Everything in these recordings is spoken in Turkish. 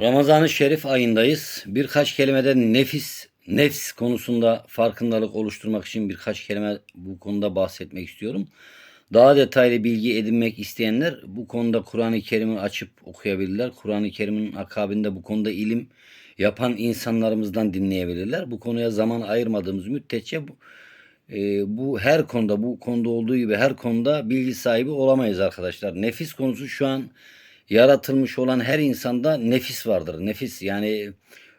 Ramazan-ı Şerif ayındayız. Birkaç kelimede nefis, nefs konusunda farkındalık oluşturmak için birkaç kelime bu konuda bahsetmek istiyorum. Daha detaylı bilgi edinmek isteyenler bu konuda Kur'an-ı Kerim'i açıp okuyabilirler. Kur'an-ı Kerim'in akabinde bu konuda ilim yapan insanlarımızdan dinleyebilirler. Bu konuya zaman ayırmadığımız müddetçe bu, e, bu her konuda bu konuda olduğu gibi her konuda bilgi sahibi olamayız arkadaşlar. Nefis konusu şu an yaratılmış olan her insanda nefis vardır. Nefis yani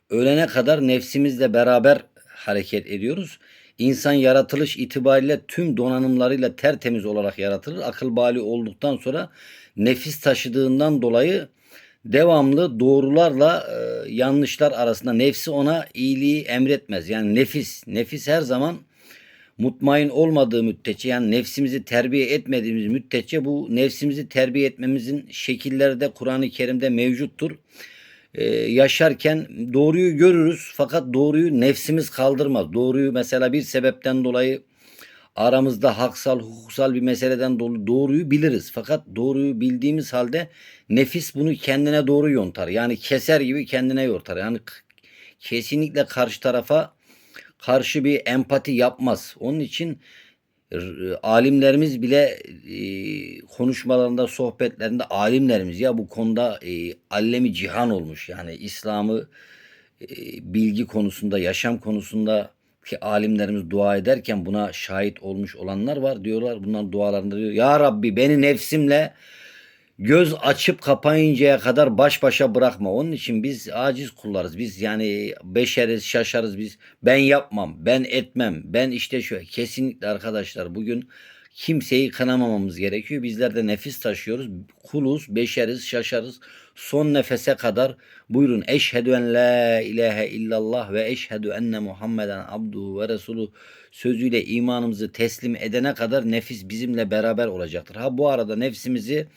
ölene kadar nefsimizle beraber hareket ediyoruz. İnsan yaratılış itibariyle tüm donanımlarıyla tertemiz olarak yaratılır. Akıl bali olduktan sonra nefis taşıdığından dolayı devamlı doğrularla e, yanlışlar arasında nefsi ona iyiliği emretmez. Yani nefis, nefis her zaman mutmain olmadığı müddetçe yani nefsimizi terbiye etmediğimiz müddetçe bu nefsimizi terbiye etmemizin şekilleri de Kur'an-ı Kerim'de mevcuttur. Ee, yaşarken doğruyu görürüz fakat doğruyu nefsimiz kaldırmaz. Doğruyu mesela bir sebepten dolayı aramızda haksal, hukuksal bir meseleden dolayı doğruyu biliriz. Fakat doğruyu bildiğimiz halde nefis bunu kendine doğru yontar. Yani keser gibi kendine yortar. Yani kesinlikle karşı tarafa karşı bir empati yapmaz. Onun için alimlerimiz bile e, konuşmalarında, sohbetlerinde alimlerimiz ya bu konuda e, allemi cihan olmuş. Yani İslam'ı e, bilgi konusunda, yaşam konusunda ki alimlerimiz dua ederken buna şahit olmuş olanlar var diyorlar. Bunlar dualarında diyor. Ya Rabbi beni nefsimle göz açıp kapayıncaya kadar baş başa bırakma. Onun için biz aciz kullarız. Biz yani beşeriz, şaşarız biz. Ben yapmam, ben etmem, ben işte şu. Kesinlikle arkadaşlar bugün kimseyi kınamamamız gerekiyor. Bizler de nefis taşıyoruz. Kuluz, beşeriz, şaşarız. Son nefese kadar buyurun eşhedü en la ilahe illallah ve eşhedü enne Muhammeden abduhu ve resulu sözüyle imanımızı teslim edene kadar nefis bizimle beraber olacaktır. Ha bu arada nefsimizi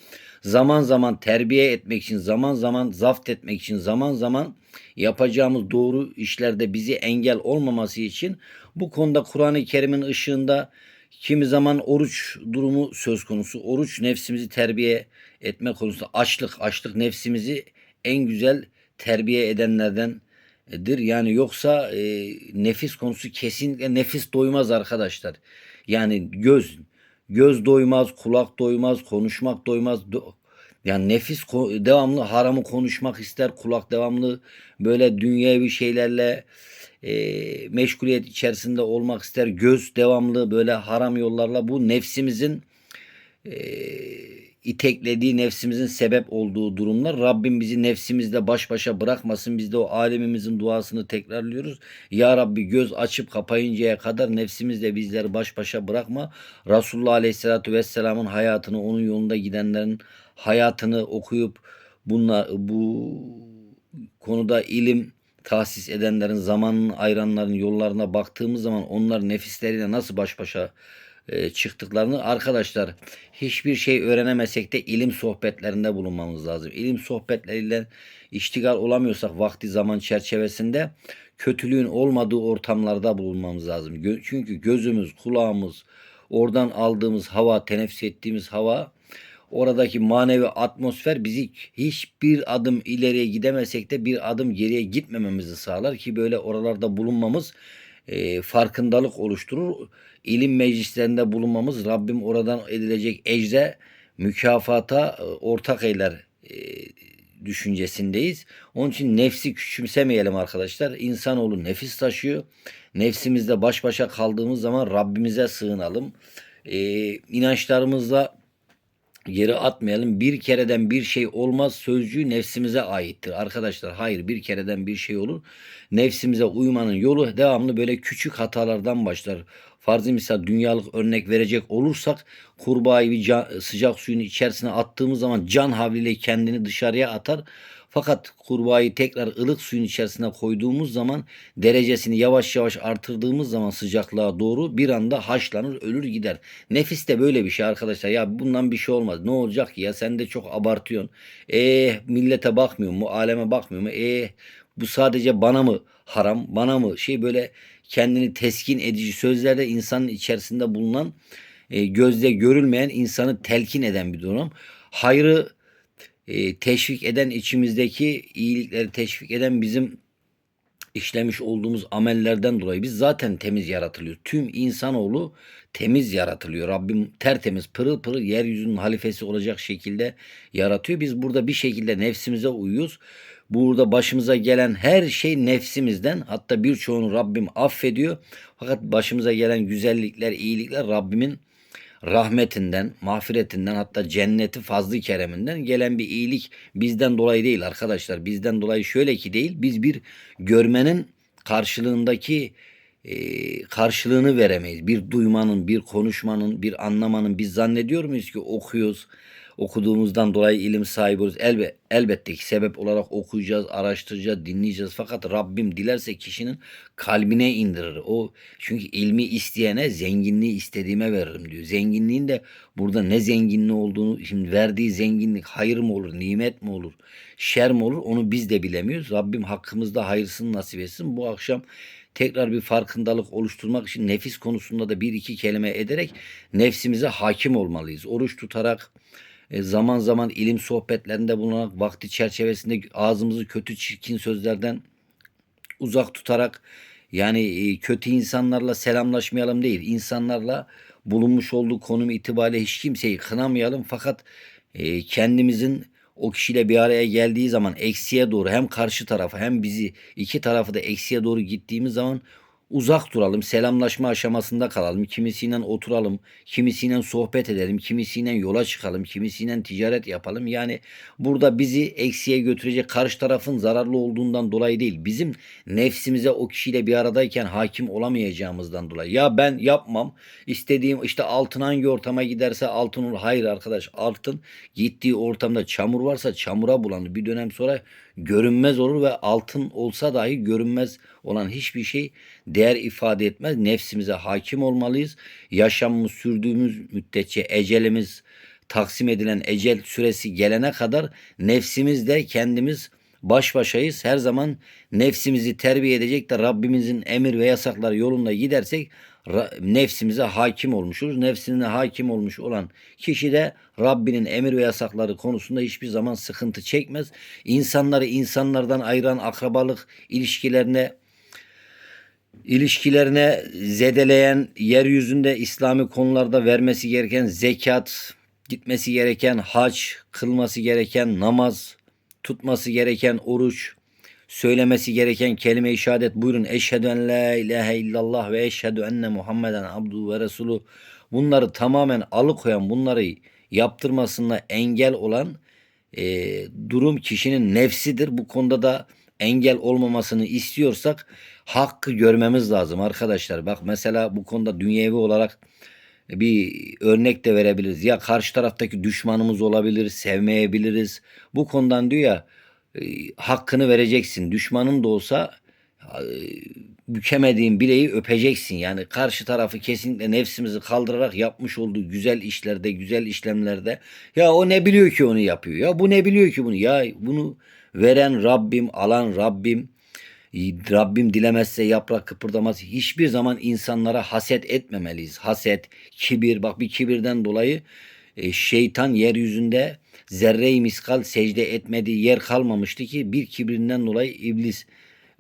zaman zaman terbiye etmek için, zaman zaman zaft etmek için, zaman zaman yapacağımız doğru işlerde bizi engel olmaması için bu konuda Kur'an-ı Kerim'in ışığında kimi zaman oruç durumu söz konusu. Oruç nefsimizi terbiye etme konusunda açlık, açlık nefsimizi en güzel terbiye edenlerdendir. Yani yoksa e, nefis konusu kesinlikle nefis doymaz arkadaşlar. Yani göz göz doymaz, kulak doymaz, konuşmak doymaz. Yani nefis devamlı haramı konuşmak ister, kulak devamlı böyle dünyevi şeylerle e, meşguliyet içerisinde olmak ister. Göz devamlı böyle haram yollarla bu nefsimizin e, iteklediği nefsimizin sebep olduğu durumlar. Rabbim bizi nefsimizle baş başa bırakmasın. Biz de o alemimizin duasını tekrarlıyoruz. Ya Rabbi göz açıp kapayıncaya kadar nefsimizle bizleri baş başa bırakma. Resulullah Aleyhisselatü Vesselam'ın hayatını, onun yolunda gidenlerin hayatını okuyup bunla, bu konuda ilim tahsis edenlerin, zamanın ayıranların yollarına baktığımız zaman onlar nefisleriyle nasıl baş başa çıktıklarını arkadaşlar hiçbir şey öğrenemesek de ilim sohbetlerinde bulunmamız lazım. İlim sohbetleriyle iştigal olamıyorsak vakti zaman çerçevesinde kötülüğün olmadığı ortamlarda bulunmamız lazım. Çünkü gözümüz, kulağımız, oradan aldığımız hava, teneffüs ettiğimiz hava oradaki manevi atmosfer bizi hiçbir adım ileriye gidemesek de bir adım geriye gitmememizi sağlar ki böyle oralarda bulunmamız e, farkındalık oluşturur. İlim meclislerinde bulunmamız Rabbim oradan edilecek ecre mükafata e, ortak eyler e, düşüncesindeyiz. Onun için nefsi küçümsemeyelim arkadaşlar. İnsanoğlu nefis taşıyor. Nefsimizle baş başa kaldığımız zaman Rabbimize sığınalım. E, inançlarımızla geri atmayalım. Bir kereden bir şey olmaz sözcüğü nefsimize aittir. Arkadaşlar hayır bir kereden bir şey olur. Nefsimize uymanın yolu devamlı böyle küçük hatalardan başlar. Farzı misal dünyalık örnek verecek olursak kurbağayı bir can, sıcak suyun içerisine attığımız zaman can havliyle kendini dışarıya atar. Fakat kurbağayı tekrar ılık suyun içerisine koyduğumuz zaman derecesini yavaş yavaş artırdığımız zaman sıcaklığa doğru bir anda haşlanır ölür gider. Nefis de böyle bir şey arkadaşlar. Ya bundan bir şey olmaz. Ne olacak ki ya sen de çok abartıyorsun. Eh millete bakmıyor mu? Aleme bakmıyor mu? Eh bu sadece bana mı haram? Bana mı şey böyle kendini teskin edici sözlerde insanın içerisinde bulunan e, gözde görülmeyen insanı telkin eden bir durum. Hayrı e, teşvik eden içimizdeki iyilikleri teşvik eden bizim işlemiş olduğumuz amellerden dolayı biz zaten temiz yaratılıyoruz. Tüm insanoğlu temiz yaratılıyor. Rabbim tertemiz pırıl pırıl yeryüzünün halifesi olacak şekilde yaratıyor. Biz burada bir şekilde nefsimize uyuyoruz. Burada başımıza gelen her şey nefsimizden hatta birçoğunu Rabbim affediyor. Fakat başımıza gelen güzellikler, iyilikler Rabbimin rahmetinden, mağfiretinden hatta cenneti fazlı kereminden gelen bir iyilik bizden dolayı değil arkadaşlar. Bizden dolayı şöyle ki değil. Biz bir görmenin karşılığındaki e, karşılığını veremeyiz. Bir duymanın, bir konuşmanın, bir anlamanın biz zannediyor muyuz ki okuyoruz, okuduğumuzdan dolayı ilim sahibi oluruz. Elbe, elbette ki sebep olarak okuyacağız, araştıracağız, dinleyeceğiz. Fakat Rabbim dilerse kişinin kalbine indirir. O çünkü ilmi isteyene zenginliği istediğime veririm diyor. Zenginliğin de burada ne zenginliği olduğunu şimdi verdiği zenginlik hayır mı olur, nimet mi olur, şer mi olur onu biz de bilemiyoruz. Rabbim hakkımızda hayırlısını nasip etsin. Bu akşam tekrar bir farkındalık oluşturmak için nefis konusunda da bir iki kelime ederek nefsimize hakim olmalıyız. Oruç tutarak e, zaman zaman ilim sohbetlerinde bulunarak vakti çerçevesinde ağzımızı kötü çirkin sözlerden uzak tutarak yani e, kötü insanlarla selamlaşmayalım değil. insanlarla bulunmuş olduğu konum itibariyle hiç kimseyi kınamayalım fakat e, kendimizin o kişiyle bir araya geldiği zaman eksiye doğru hem karşı tarafa hem bizi iki tarafı da eksiye doğru gittiğimiz zaman uzak duralım, selamlaşma aşamasında kalalım. Kimisiyle oturalım, kimisiyle sohbet edelim, kimisiyle yola çıkalım, kimisiyle ticaret yapalım. Yani burada bizi eksiye götürecek karşı tarafın zararlı olduğundan dolayı değil. Bizim nefsimize o kişiyle bir aradayken hakim olamayacağımızdan dolayı. Ya ben yapmam, istediğim işte altın hangi ortama giderse altın olur. Hayır arkadaş altın gittiği ortamda çamur varsa çamura bulanır. Bir dönem sonra görünmez olur ve altın olsa dahi görünmez olan hiçbir şey değer ifade etmez. Nefsimize hakim olmalıyız. Yaşamımız sürdüğümüz müddetçe ecelimiz taksim edilen ecel süresi gelene kadar nefsimizle kendimiz baş başayız. Her zaman nefsimizi terbiye edecek de Rabbimizin emir ve yasakları yolunda gidersek nefsimize hakim olmuşuz. Nefsine hakim olmuş olan kişi de Rabbinin emir ve yasakları konusunda hiçbir zaman sıkıntı çekmez. İnsanları insanlardan ayıran akrabalık ilişkilerine ilişkilerine zedeleyen yeryüzünde İslami konularda vermesi gereken zekat, gitmesi gereken hac, kılması gereken namaz, tutması gereken oruç, söylemesi gereken kelime-i şehadet buyurun. Eşhedü en la ilahe illallah ve eşhedü enne Muhammeden abdu ve resulu. Bunları tamamen alıkoyan, bunları yaptırmasına engel olan e, durum kişinin nefsidir. Bu konuda da engel olmamasını istiyorsak hakkı görmemiz lazım arkadaşlar. Bak mesela bu konuda dünyevi olarak bir örnek de verebiliriz. Ya karşı taraftaki düşmanımız olabilir, sevmeyebiliriz. Bu konudan diyor ya e, hakkını vereceksin. Düşmanın da olsa bükemediğin bileği öpeceksin. Yani karşı tarafı kesinlikle nefsimizi kaldırarak yapmış olduğu güzel işlerde, güzel işlemlerde ya o ne biliyor ki onu yapıyor. Ya bu ne biliyor ki bunu? Ya bunu veren Rabbim, alan Rabbim. Rabbim dilemezse yaprak kıpırdamaz. Hiçbir zaman insanlara haset etmemeliyiz. Haset, kibir. Bak bir kibirden dolayı e, şeytan yeryüzünde zerre-i miskal secde etmediği yer kalmamıştı ki bir kibrinden dolayı iblis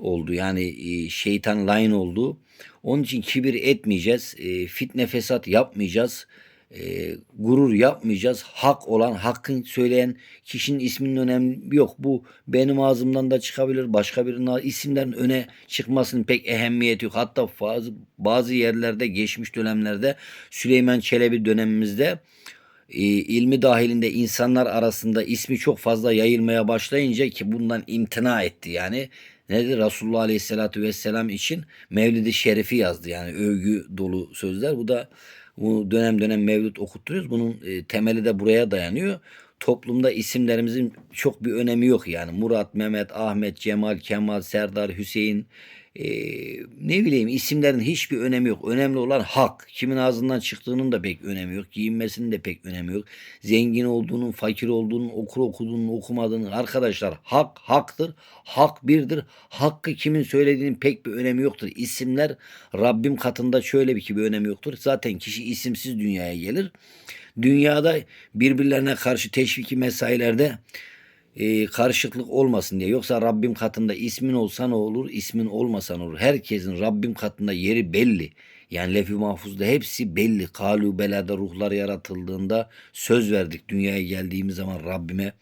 oldu. Yani e, şeytan lain oldu. Onun için kibir etmeyeceğiz. E, fitne fesat yapmayacağız e, gurur yapmayacağız. Hak olan, hakkın söyleyen kişinin isminin önemli yok. Bu benim ağzımdan da çıkabilir. Başka birinin isimlerin öne çıkmasının pek ehemmiyeti yok. Hatta bazı, bazı yerlerde geçmiş dönemlerde Süleyman Çelebi dönemimizde ilmi dahilinde insanlar arasında ismi çok fazla yayılmaya başlayınca ki bundan imtina etti yani nedir Resulullah Aleyhisselatü Vesselam için Mevlid-i Şerifi yazdı yani övgü dolu sözler bu da bu dönem dönem mevlüt okutturuyoruz. Bunun e, temeli de buraya dayanıyor. Toplumda isimlerimizin çok bir önemi yok yani. Murat, Mehmet, Ahmet, Cemal, Kemal, Serdar, Hüseyin, e, ne bileyim isimlerin hiçbir önemi yok. Önemli olan hak. Kimin ağzından çıktığının da pek önemi yok. Giyinmesinin de pek önemi yok. Zengin olduğunun, fakir olduğunun, okur okuduğunun, okumadığının arkadaşlar hak haktır. Hak birdir. Hakkı kimin söylediğinin pek bir önemi yoktur. İsimler Rabbim katında şöyle bir ki bir önemi yoktur. Zaten kişi isimsiz dünyaya gelir. Dünyada birbirlerine karşı teşviki mesailerde e, karışıklık olmasın diye. Yoksa Rabbim katında ismin olsa ne olur, ismin olmasa ne olur. Herkesin Rabbim katında yeri belli. Yani lef-i mahfuzda hepsi belli. Kalu belada ruhlar yaratıldığında söz verdik dünyaya geldiğimiz zaman Rabbime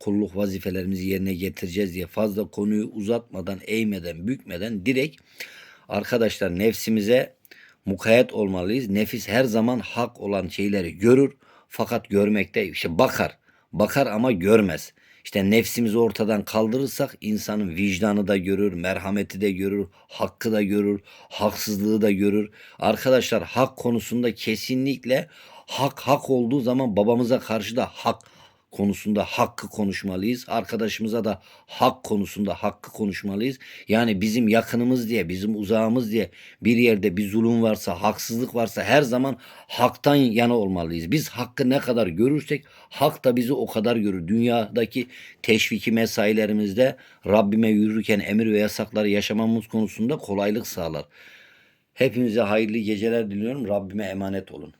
kulluk vazifelerimizi yerine getireceğiz diye fazla konuyu uzatmadan, eğmeden, bükmeden direkt arkadaşlar nefsimize mukayyet olmalıyız. Nefis her zaman hak olan şeyleri görür fakat görmekte işte bakar. Bakar ama görmez. İşte nefsimizi ortadan kaldırırsak insanın vicdanı da görür, merhameti de görür, hakkı da görür, haksızlığı da görür. Arkadaşlar hak konusunda kesinlikle hak hak olduğu zaman babamıza karşı da hak konusunda hakkı konuşmalıyız. Arkadaşımıza da hak konusunda hakkı konuşmalıyız. Yani bizim yakınımız diye, bizim uzağımız diye bir yerde bir zulüm varsa, haksızlık varsa her zaman haktan yana olmalıyız. Biz hakkı ne kadar görürsek hak da bizi o kadar görür. Dünyadaki teşviki mesailerimizde Rabbime yürürken emir ve yasakları yaşamamız konusunda kolaylık sağlar. Hepinize hayırlı geceler diliyorum. Rabbime emanet olun.